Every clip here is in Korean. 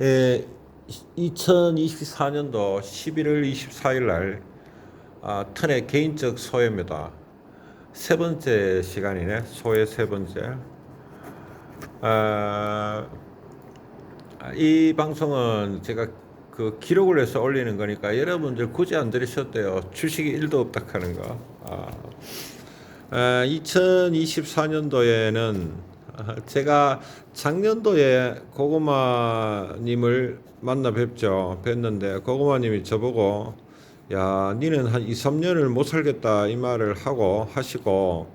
에, 2024년도 11월 24일 날 아, 턴의 개인적 소회입니다. 세 번째 시간이네. 소회 세 번째. 아, 이 방송은 제가 그 기록을 해서 올리는 거니까 여러분들 굳이 안 들으셔도 돼요. 주식이 1도 없다 하는 거. 아, 아, 2024년도에는 제가 작년도에 고구마님을 만나 뵙죠. 뵀는데 고구마님이 저보고 야, 니는 한 2, 3년을 못 살겠다 이 말을 하고 하시고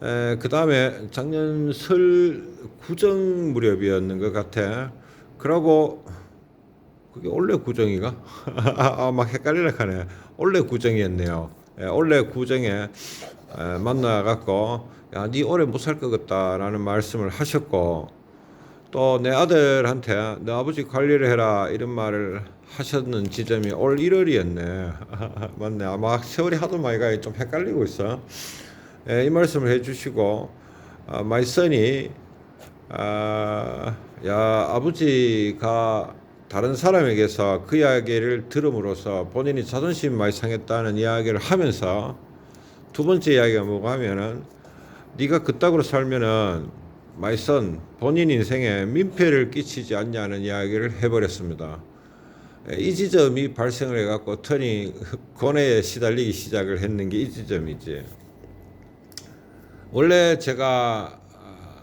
그 다음에 작년 설 구정 무렵이었는 것 같아. 그러고 그게 원래 구정이가? 아, 막 헷갈리려 하네. 원래 구정이었네요. 예, 원래 구정에 에, 만나갖고, 야, 니 오래 못 살 것 같다라는 말씀을 하셨고, 또 내 아들한테 내 아버지 관리를 해라 이런 말을 하셨는 지점이 올 1월이었네. 맞네. 아마 세월이 하도 많이 가좀 헷갈리고 있어. 예, 이 말씀을 해주시고, 아, my son이, 아, 야, 아버지가 다른 사람에게서 그 이야기를 들음으로써 본인이 자존심이 많이 상했다는 이야기를 하면서 두 번째 이야기가 뭐가 하면은 네가 그따구로 살면은 마이선 본인 인생에 민폐를 끼치지 않냐는 이야기를 해버렸습니다. 예, 이 지점이 발생을 해갖고 턴이 고뇌에 시달리기 시작을 했는 게 이 지점이지. 원래 제가 아,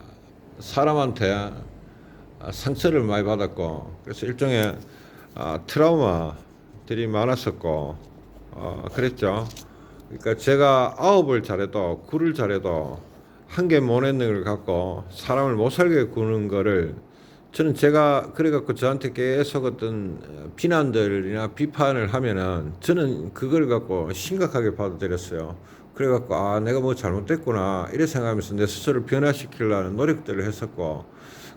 사람한테 아, 상처를 많이 받았고 그래서 일종의 아, 트라우마들이 많았었고 어, 그랬죠. 그러니까 제가 아홉을 잘해도 굴을 잘해도 한개못 내는 걸 갖고 사람을 못 살게 구는 거를 저는 제가 그래갖고 저한테 계속 어떤 비난들이나 비판을 하면은 저는 그걸 갖고 심각하게 받아들였어요. 그래갖고 아 내가 뭐 잘못됐구나 이래 생각하면서 내 스스로를 변화시키려는 노력들을 했었고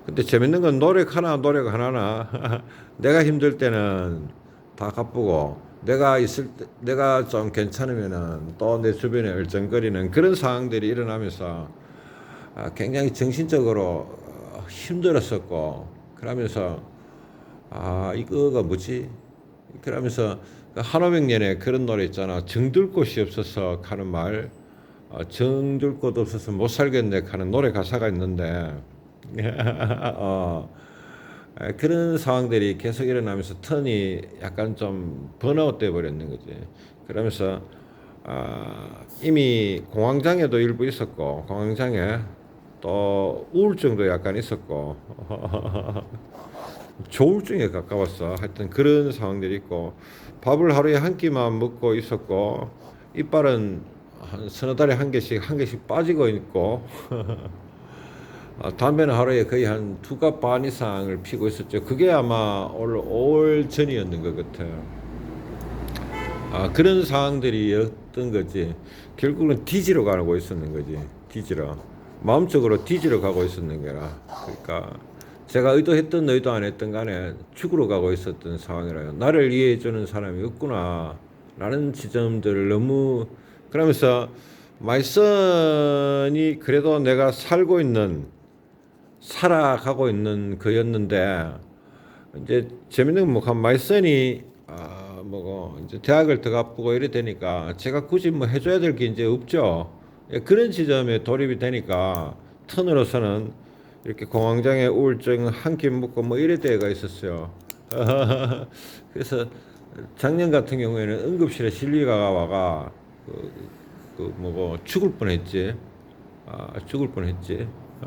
근데 재밌는 건 노력 하나 노력 하나나 내가 힘들 때는 다 가쁘고 내가 있을 때 내가 좀 괜찮으면은 또 내 주변에 얼쩡거리는 그런 상황들이 일어나면서 아, 굉장히 정신적으로 어, 힘들었었고 그러면서 아 이거가 뭐지? 그러면서 그 한오백년에 그런 노래 있잖아. 정들 곳이 없어서 하는 말 어, 정들 곳 없어서 못 살겠네 하는 노래 가사가 있는데. 어, 에, 그런 상황들이 계속 일어나면서 턴이 약간 좀 번아웃 돼 버렸는 거지. 그러면서 아, 이미 공황장애도 일부 있었고 공황장애 또 우울증도 약간 있었고 조울증에 가까웠어. 하여튼 그런 상황들이 있고 밥을 하루에 한 끼만 먹고 있었고 이빨은 한 서너 달에 한 개씩 한 개씩 빠지고 있고 아, 담배는 하루에 거의 한 두 갑 반 이상을 피고 있었죠. 그게 아마 올, 올 전이었는 것 같아요. 아, 그런 상황들이었던 거지. 결국은 뒤지러 가고 있었는 거지. 뒤지러. 마음적으로 뒤지러 가고 있었는 거라. 그러니까 제가 의도했던 의도 안 했던 간에 죽으러 가고 있었던 상황이라요. 나를 이해해 주는 사람이 없구나. 라는 지점들을 너무 그러면서 말선이 그래도 내가 살고 있는 살아가고 있는 거였는데 이제 재밌는 건뭐한 말선이 아 뭐고 이제 대학을 들어가보고 이래 되니까 제가 굳이 뭐 해줘야 될 게 이제 없죠. 예, 그런 지점에 돌입이 되니까 턴으로서는 이렇게 공황장애 우울증 한끼 먹고 뭐 이래 때가 있었어요. 그래서 작년 같은 경우에는 응급실에 실리가 와가 그, 그 뭐고 죽을 뻔했지. 아 죽을 뻔했지.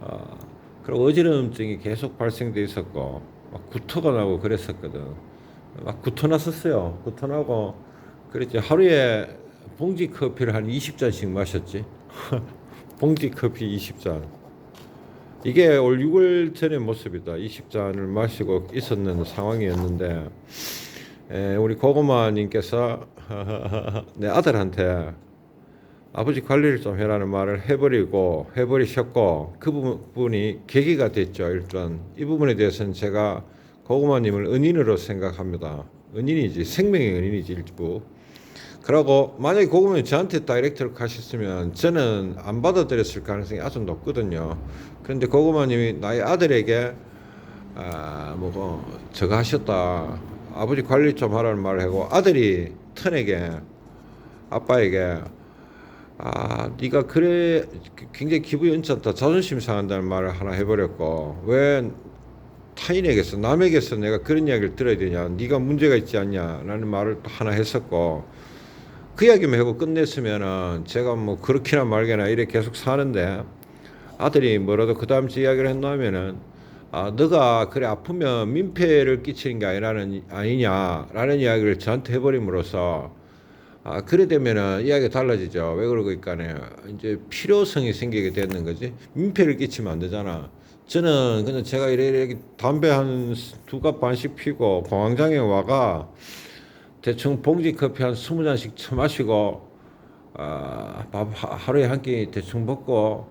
아, 그리고 어지러움증이 계속 발생돼 있었고 막 구토가 나고 그랬었거든. 막 구토 났었어요. 구토 나고 그랬지 하루에 봉지 커피를 한 20잔씩 마셨지. 봉지 커피 20잔. 이게 올 6월 전의 모습이다. 20잔을 마시고 있었는 상황이었는데, 에, 우리 고구마님께서 내 아들한테 아버지 관리를 좀 해라는 말을 해버리고 해버리셨고 그 부분이 계기가 됐죠. 일단 이 부분에 대해서는 제가 고구마님을 은인으로 생각합니다. 은인이지 생명의 은인이지 일부. 그러고 만약에 고구마님 저한테 다이렉트로 가셨으면 저는 안 받아들였을 가능성이 아주 높거든요. 그런데 고구마님이 나의 아들에게 아 뭐고 저거 하셨다. 아버지 관리 좀 하라는 말을 하고 아들이 턴에게 아빠에게 아 네가 그래 굉장히 기분이 언짢다. 자존심 상한다는 말을 하나 해버렸고 왜 타인에게서 남에게서 내가 그런 이야기를 들어야 되냐? 네가 문제가 있지 않냐라는 말을 또 하나 했었고 그 이야기만 하고 끝냈으면은 제가 뭐 그렇게나 말게나 이래 계속 사는데 아들이 뭐라도 그 다음 주 이야기를 했나면은 아 너가 그래 아프면 민폐를 끼치는 게 아니라는 아니냐라는 이야기를 저한테 해버림으로써 아 그래 되면은 이야기가 달라지죠. 왜 그러고 있까네. 이제 필요성이 생기게 되는 거지. 민폐를 끼치면 안 되잖아. 저는 그냥 제가 이래 이래 담배 한 두 갑 반씩 피고 공황장애 와가 대충 봉지 커피 한 스무 잔씩 처마시고 아, 밥 하- 하루에 한 끼 대충 먹고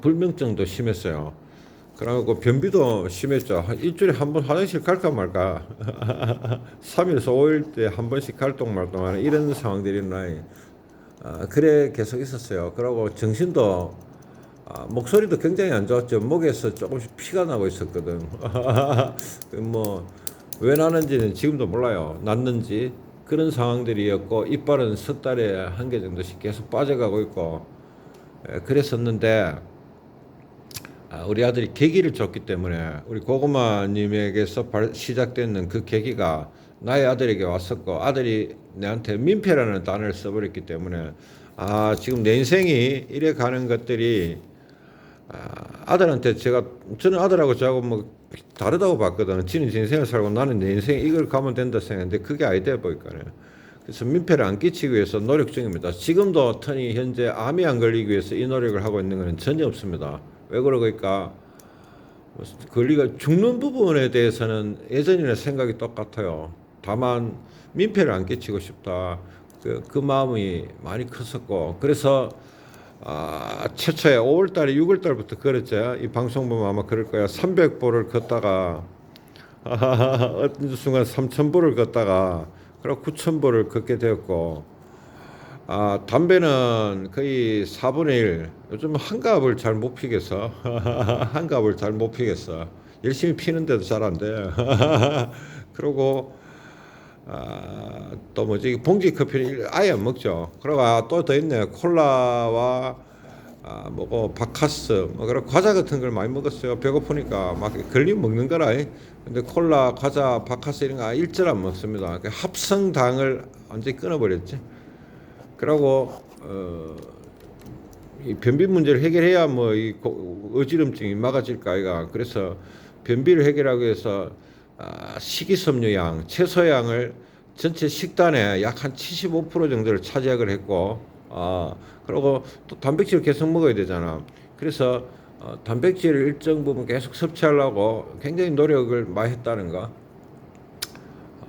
불면증도 심했어요. 그래갖고 변비도 심했죠. 한 일주일에 한 번 화장실 갈까 말까. 3일에서 5일 때 한 번씩 갈동 말동 하는 이런 상황들이 나이. 아, 그래 계속 있었어요. 그러고 정신도 아, 목소리도 굉장히 안 좋았죠. 목에서 조금씩 피가 나고 있었거든. 뭐 왜 나는지는 지금도 몰라요. 났는지 그런 상황들이었고 이빨은 석 달에 한 개 정도씩 계속 빠져가고 있고 에, 그랬었는데 아, 우리 아들이 계기를 줬기 때문에 우리 고구마님에게서 발- 시작되는 그 계기가 나의 아들에게 왔었고 아들이 내한테 민폐라는 단어를 써버렸기 때문에 아 지금 내 인생이 이래 가는 것들이 아, 아들한테 제가 저는 아들하고 저하고 뭐 다르다고 봤거든. 지는 지 인생을 살고 나는 내 인생 이걸 가면 된다 생각했는데 그게 아니다 보니까요. 그래서 민폐를 안 끼치기 위해서 노력 중입니다. 지금도 터니 현재 암이 안 걸리기 위해서 이 노력을 하고 있는 것은 전혀 없습니다. 왜 그러니까 걸리가 죽는 부분에 대해서는 예전이나 생각이 똑같아요. 다만 민폐를 안 끼치고 싶다. 그, 그 마음이 많이 컸었고 그래서 아, 최초에 5월달에 6월달부터 걸었죠. 이 방송 보면 아마 그럴 거야. 300보를 걷다가 어떤 순간 3,000보를 걷다가 그리고 9,000보를 걷게 되었고 아, 담배는 거의 4분의 1. 요즘 한갑을 잘 못 피겠어. 한갑을 잘 못 피겠어. 열심히 피는데도 잘 안 돼. 그리고 아, 또 뭐지 봉지 커피는 아예 안 먹죠. 그리고 아, 또더 있네. 콜라와 아, 뭐고 바카스 뭐 그런 과자 같은 걸 많이 먹었어요. 배고프니까 막 걸리면 먹는 거라. 근데 콜라, 과자, 바카스 이런 거 일절 안 먹습니다. 그 합성당을 완전히 끊어버렸지. 그러고 어, 이 변비 문제를 해결해야 뭐 이 어지럼증이 막아질까 아이가 그래서 변비를 해결하기 위해서 아, 식이섬유양, 채소양을 전체 식단의 약 한 75% 정도를 차지하기로 했고 아 그리고 또 단백질을 계속 먹어야 되잖아. 그래서 어, 단백질을 일정 부분 계속 섭취하려고 굉장히 노력을 많이 했다는 거.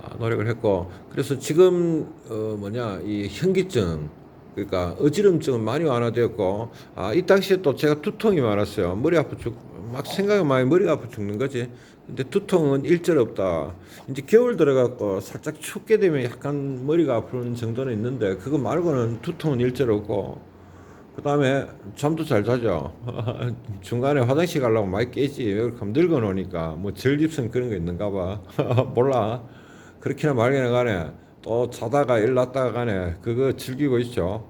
아, 노력을 했고 그래서 지금 어 뭐냐 이 현기증 그러니까 어지럼증은 많이 완화되었고 아 이 당시에 또 제가 두통이 많았어요 머리 아파 죽 막 생각이 많이 머리가 아파 죽는 거지 근데 두통은 일절 없다 이제 겨울 들어갔고 살짝 춥게 되면 약간 머리가 아프는 정도는 있는데 그거 말고는 두통은 일절 없고 그 다음에 잠도 잘 자죠. 중간에 화장실 가려고 많이 깨지. 왜 그렇게 하면 늙어 놓으니까. 뭐 절집성 그런 거 있는가 봐. 몰라. 그렇게나 말게나 간에 또 자다가 일 났다가 간에 그거 즐기고 있죠.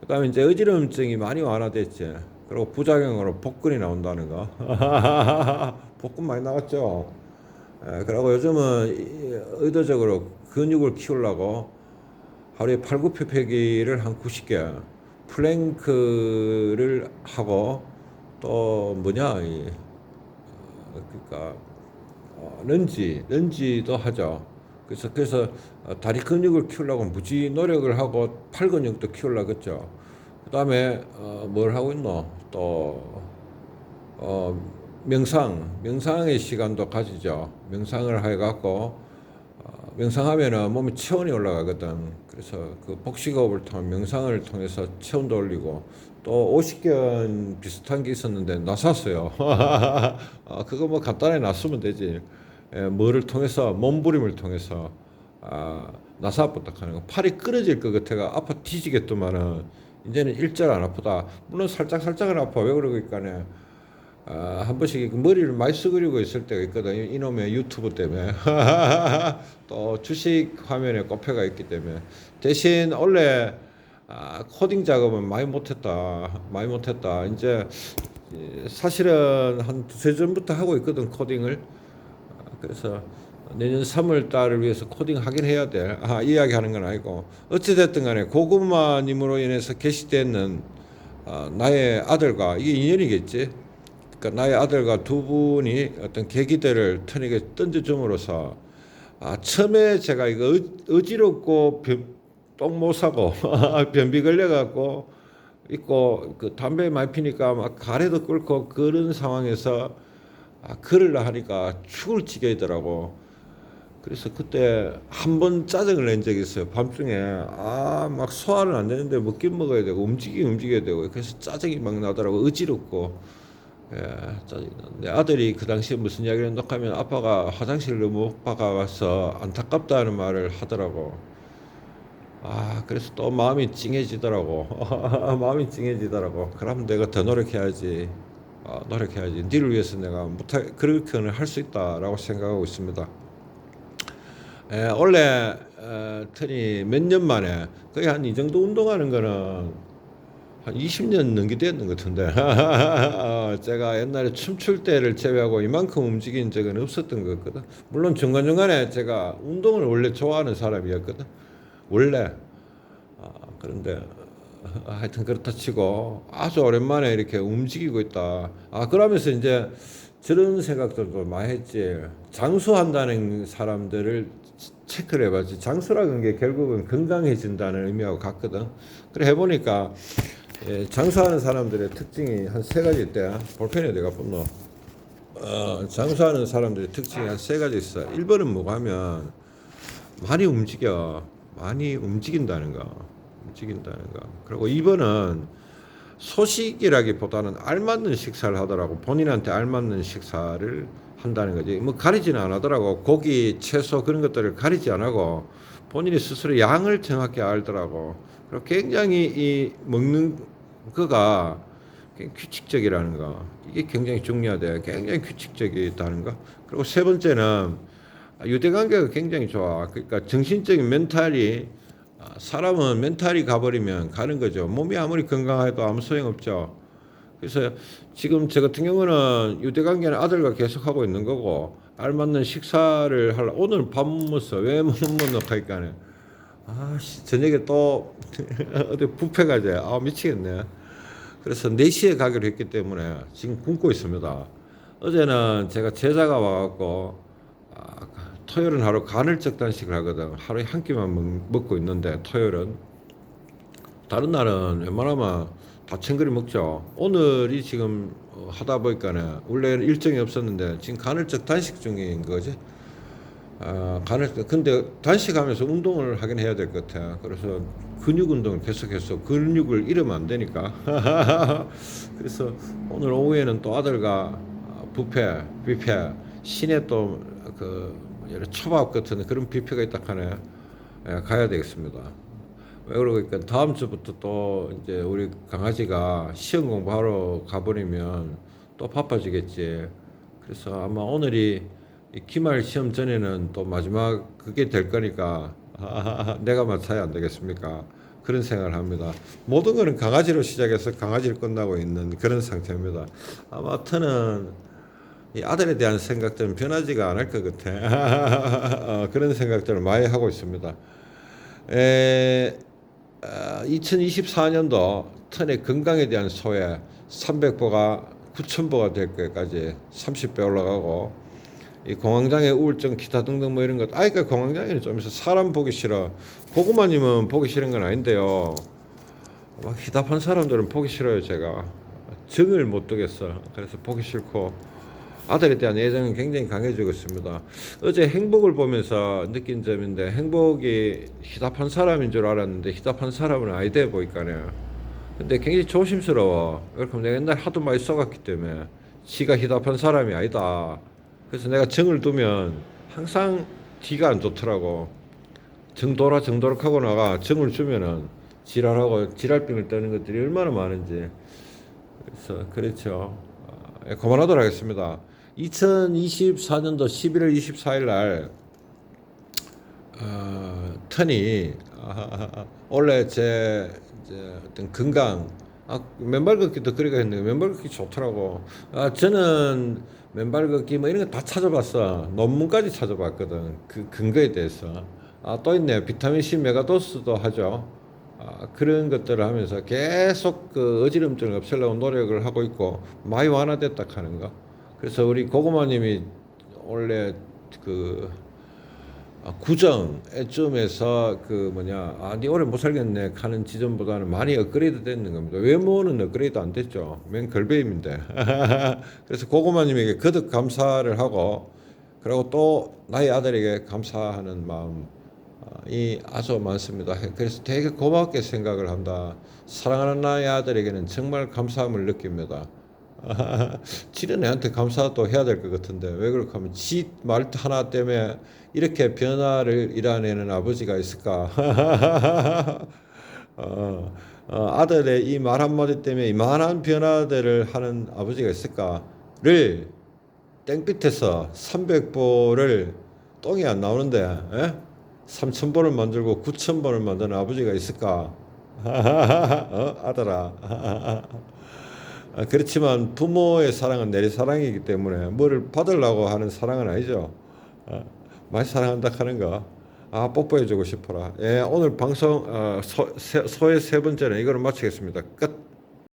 그 다음에 이제 어지럼증이 많이 완화됐지. 그리고 부작용으로 복근이 나온다는 거. 복근 많이 나왔죠. 예, 그리고 요즘은 이- 의도적으로 근육을 키우려고 하루에 팔굽혀 펴기를 한 90개, 플랭크를 하고 또 뭐냐 이 어, 그러니까 어, 런지 런지도 하죠. 그래서 그래서 어, 다리 근육을 키우려고 무지 노력을 하고 팔 근육도 키우려고 했죠. 그다음에 어, 뭘 하고 있노? 또 어, 명상, 명상의 시간도 가지죠. 명상을 해 갖고 어, 명상하면은 몸에 체온이 올라가거든. 그래서 그 복식호흡을 통한 명상을 통해서 체온도 올리고 또 오십견 비슷한 게 있었는데 나섰어요. 아, 그거 뭐 간단하게 놨으면 되지. 예, 뭐를 통해서 몸부림을 통해서 아, 나사부터 하는 거. 팔이 끊어질 것 같아가 아파 뒤지겠더만은 이제는 일절 안 아프다. 물론 살짝 살짝은 아파. 왜 그러니까네. 아, 한 번씩 그 머리를 많이 쓰그리고 있을 때가 있거든요. 이놈의 유튜브 때문에. 또 주식 화면에 꼽혀가 있기 때문에. 대신 원래 아, 코딩 작업은 많이 못했다. 많이 못했다. 이제 예, 사실은 한 두세 전부터 하고 있거든, 코딩을. 아, 그래서 내년 3월 달을 위해서 코딩 하긴 해야 돼. 아, 이야기 하는 건 아니고. 어찌됐든 간에 고구마님으로 인해서 게시되는 아, 나의 아들과 이게 인연이겠지. 그러니까 나의 아들과 두 분이 어떤 계기들을 터에게 던져줌으로써 아, 처음에 제가 이거 어- 어지럽고 똥못 사고 변비 걸려갖고 있고 그 담배 많이 피니까 막 가래도 끓고 그런 상황에서 아, 걸으려 하니까 죽을 지게더라고. 그래서 그때 한 번 짜증을 낸 적이 있어요. 밤중에 아 막 소화는 안 되는데 먹긴 먹어야 되고 움직이긴 움직여야 되고 그래서 짜증이 막 나더라고 어지럽고 예 짜증 내 아들이 그 당시에 무슨 이야기를 하면 아빠가 화장실을 못 박아가서 안타깝다는 말을 하더라고. 아 그래서 또 마음이 찡해지더라고. 마음이 찡해지더라고. 그럼 내가 더 노력해야지. 아, 노력해야지. 니를 위해서 내가 못할 그렇게는 할 수 있다라고 생각하고 있습니다. 에, 원래 어, 턴이 몇 년 만에 거의 한 이 정도 운동하는 거는 한 20년 넘게 됐는 것 같은데. 어, 제가 옛날에 춤출 때를 제외하고 이만큼 움직인 적은 없었던 것 같거든. 물론 중간중간에 제가 운동을 원래 좋아하는 사람이었거든. 원래 아, 그런데 어, 하여튼 그렇다 치고 아주 오랜만에 이렇게 움직이고 있다. 아 그러면서 이제 저런 생각들도 많이 했지. 장수한다는 사람들을 체크를 해봤지. 장수라는 게 결국은 건강해진다는 의미하고 같거든. 그래 해보니까 예, 장수하는 사람들의 특징이 한 세 가지 있대. 볼펜에 내가 본노. 어, 장수하는 사람들의 특징이 한 세 가지 있어. 1번은 뭐가 하면 많이 움직여. 많이 움직인다는 거. 움직인다는 거. 그리고 2번은 소식이라기보다는 알맞는 식사를 하더라고. 본인한테 알맞는 식사를 한다는 거지. 뭐 가리지는 안 하더라고. 고기, 채소 그런 것들을 가리지 안 하고 본인이 스스로 양을 정확히 알더라고. 그리고 굉장히 이 먹는 거가 규칙적이라는 거. 이게 굉장히 중요하대. 굉장히 규칙적이다는 거. 그리고 세 번째는 유대 관계가 굉장히 좋아. 그러니까 정신적인 멘탈이 아, 사람은 멘탈이 가버리면 가는 거죠. 몸이 아무리 건강해도 아무 소용 없죠. 그래서 지금 저 같은 경우는 유대 관계는 아들과 계속 하고 있는 거고 알맞는 식사를 하려 오늘 밥 먹었어 왜 못 먹노 하니까는. 아씨 저녁에 또 어디 뷔페 가자 아 미치겠네. 그래서 4시에 가기로 했기 때문에 지금 굶고 있습니다. 어제는 제가 제자가 와갖고 아, 토요일은 하루 간헐적 단식을 하거든. 하루에 한 끼만 먹, 먹고 있는데 토요일은. 다른 날은 웬만하면 다 챙그리 먹죠. 오늘이 지금 어, 하다 보니까는 원래는 일정이 없었는데 지금 간헐적 단식 중인 거지. 아, 간헐적 근데 단식하면서 운동을 하긴 해야 될 것 같아. 그래서 근육 운동을 계속해서 근육을 잃으면 안 되니까. 그래서 오늘 오후에는 또 아들과 뷔페, 뷔페 시내 또그 초밥 같은 그런 뷔페가 있다 하네. 예, 가야 되겠습니다. 왜 그러니까 다음 주부터 또 이제 우리 강아지가 시험 공부하러 가버리면 또 바빠지겠지. 그래서 아마 오늘이 이 기말 시험 전에는 또 마지막 그게 될 거니까 내가 맡아야 안 되겠습니까? 그런 생각을 합니다. 모든 거는 강아지로 시작해서 강아지를 끝나고 있는 그런 상태입니다. 아마 터는 이 아들에 대한 생각들은 변하지가 않을 것 같아. 어, 그런 생각들을 많이 하고 있습니다. 에, 어, 2024년도 턴의 건강에 대한 소외 300보가 9,000보가 될 것까지 30배 올라가고 이 공황장애 우울증 기타 등등 뭐 이런 것 아이까 공황장애는 좀 있어 사람 보기 싫어. 고구마님은 보기 싫은 건 아닌데요. 막 희답한 사람들은 보기 싫어요 제가. 정을 못 두겠어. 그래서 보기 싫고 아들에 대한 애정은 굉장히 강해지고 있습니다. 어제 행복을 보면서 느낀 점인데 행복이 희답한 사람인 줄 알았는데 희답한 사람은 아이돼 보니까요. 근데 굉장히 조심스러워. 그렇게 내가 옛날 하도 많이 써갔기 때문에 지가 희답한 사람이 아니다. 그래서 내가 정을 두면 항상 뒤가 안 좋더라고. 정도라 정도락 하고 나가 정을 주면은 지랄하고 지랄병을 떠는 것들이 얼마나 많은지. 그래서 그렇죠. 예, 그만하도록 하겠습니다. 2024년도 11월 24일 날 어, 터니 아, 원래 제 이제 어떤 건강 아, 맨발 걷기도 그리가 했는데 맨발 걷기 좋더라고. 아, 저는 맨발 걷기 뭐 이런 거 다 찾아봤어. 논문까지 찾아봤거든. 그 근거에 대해서. 아, 또 있네. 비타민 C 메가도스도 하죠. 아, 그런 것들을 하면서 계속 그 어지럼증을 없애려고 노력을 하고 있고 많이 완화됐다 하는 거. 그래서 우리 고구마님이 원래 그 아, 구정쯤에서 그 뭐냐 아니 오래 못 살겠네 하는 지점보다는 많이 업그레이드 됐는 겁니다. 외모는 업그레이드 안 됐죠. 맨 걸베임인데. 그래서 고구마님에게 거듭 감사를 하고 그리고 또 나의 아들에게 감사하는 마음이 아주 많습니다. 그래서 되게 고맙게 생각을 한다. 사랑하는 나의 아들에게는 정말 감사함을 느낍니다. 지는 애한테 감사도 해야 될 것 같은데 왜 그럴까 하면 지 말 하나 때문에 이렇게 변화를 이뤄내는 아버지가 있을까? 어, 어, 아들의 이 말 한마디 때문에 이만한 변화들을 하는 아버지가 있을까?를 땡빛에서 300보를 똥이 안 나오는데 에? 3,000보를 만들고 9,000보를 만드는 아버지가 있을까? 어? 아들아. 아, 그렇지만 부모의 사랑은 내 사랑이기 때문에 뭐를 받으려고 하는 사랑은 아니죠. 아, 많이 사랑한다 하는 거. 아, 뽀뽀해주고 싶어라. 예, 오늘 방송, 어, 소, 세, 소의 세 번째는 이거를 마치겠습니다. 끝.